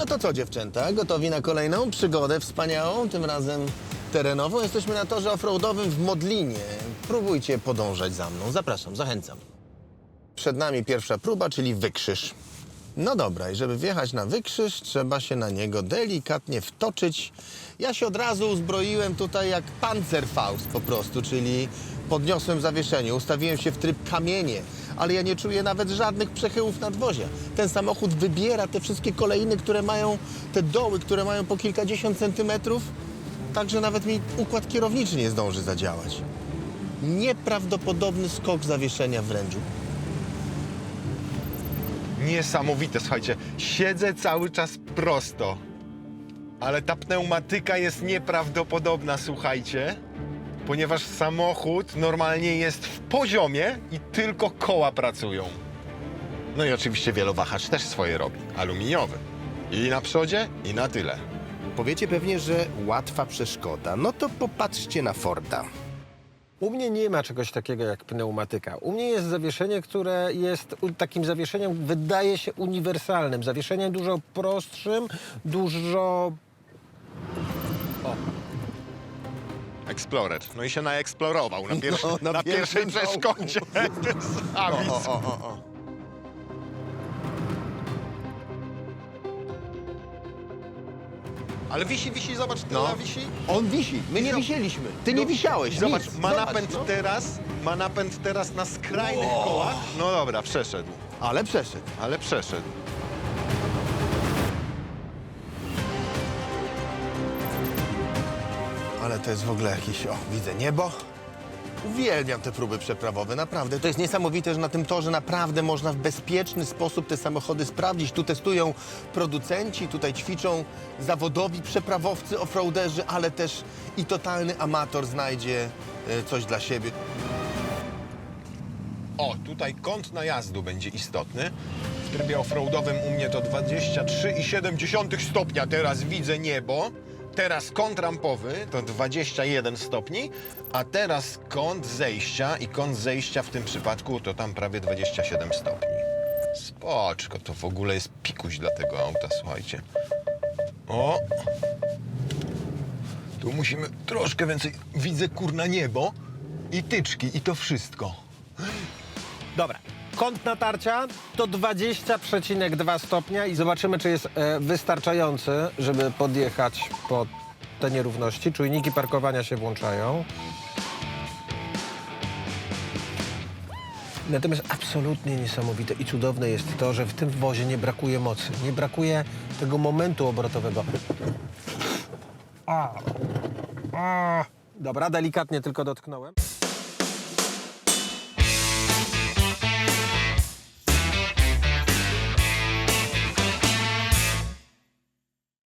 No to co dziewczęta, gotowi na kolejną przygodę wspaniałą, tym razem terenową? Jesteśmy na torze offroadowym w Modlinie. Próbujcie podążać za mną. Zapraszam, zachęcam. Przed nami pierwsza próba, czyli wykrzyż. No dobra, i żeby wjechać na wykrzyż, trzeba się na niego delikatnie wtoczyć. Ja się od razu uzbroiłem tutaj jak Panzerfaust po prostu, czyli podniosłem zawieszenie, ustawiłem się w tryb kamienie, ale ja nie czuję nawet żadnych przechyłów nadwozia. Ten samochód wybiera te wszystkie kolejny, które mają, te doły, które mają po kilkadziesiąt centymetrów, tak że nawet mi układ kierowniczy nie zdąży zadziałać. Nieprawdopodobny skok zawieszenia wręcz. Niesamowite, słuchajcie. Siedzę cały czas prosto. Ale ta pneumatyka jest nieprawdopodobna, słuchajcie. Ponieważ samochód normalnie jest w poziomie i tylko koła pracują. No i oczywiście wielowahacz też swoje robi. Aluminiowy. I na przodzie, i na tyle. Powiecie pewnie, że łatwa przeszkoda. No to popatrzcie na Forda. U mnie nie ma czegoś takiego jak pneumatyka. U mnie jest zawieszenie, które jest u- takim zawieszeniem, wydaje się uniwersalnym. Zawieszeniem dużo prostszym, dużo Explorer. No i się naeksplorował na, pierwszy, No, na na, pierwszej pierwszym przeszkodzie. Avis. O, o, o, o. Ale wisi, wisi, zobacz, tyle No. wisi. On wisi, my nie wisieliśmy. Ty nie No, wisiałeś, Zobacz, nic. ma Zobacz, napęd no. teraz, ma napęd teraz na skrajnych kołach. No dobra, przeszedł, Ale przeszedł. ale przeszedł. Ale to jest w ogóle jakieś, o, widzę niebo. Uwielbiam te próby przeprawowe, naprawdę. To jest niesamowite, że na tym torze naprawdę można w bezpieczny sposób te samochody sprawdzić. Tu testują producenci, tutaj ćwiczą zawodowi przeprawowcy, offroaderzy, ale też i totalny amator znajdzie e, coś dla siebie. O, tutaj kąt najazdu będzie istotny. W trybie offroadowym u mnie to 23,7 stopnia. Teraz widzę niebo. Teraz kąt rampowy to 21 stopni, a teraz kąt zejścia i kąt zejścia w tym przypadku to tam prawie 27 stopni. Spoczko, to w ogóle jest pikuś dla tego auta, słuchajcie. O! Tu musimy troszkę więcej. Widzę kurna niebo i tyczki i to wszystko. Dobra. Kąt natarcia to 20,2 stopnia i zobaczymy, czy jest e, wystarczający, żeby podjechać pod te nierówności. Czujniki parkowania się włączają. Natomiast absolutnie niesamowite i cudowne jest to, że w tym wozie nie brakuje mocy, nie brakuje tego momentu obrotowego. A. A. Dobra, delikatnie tylko dotknąłem.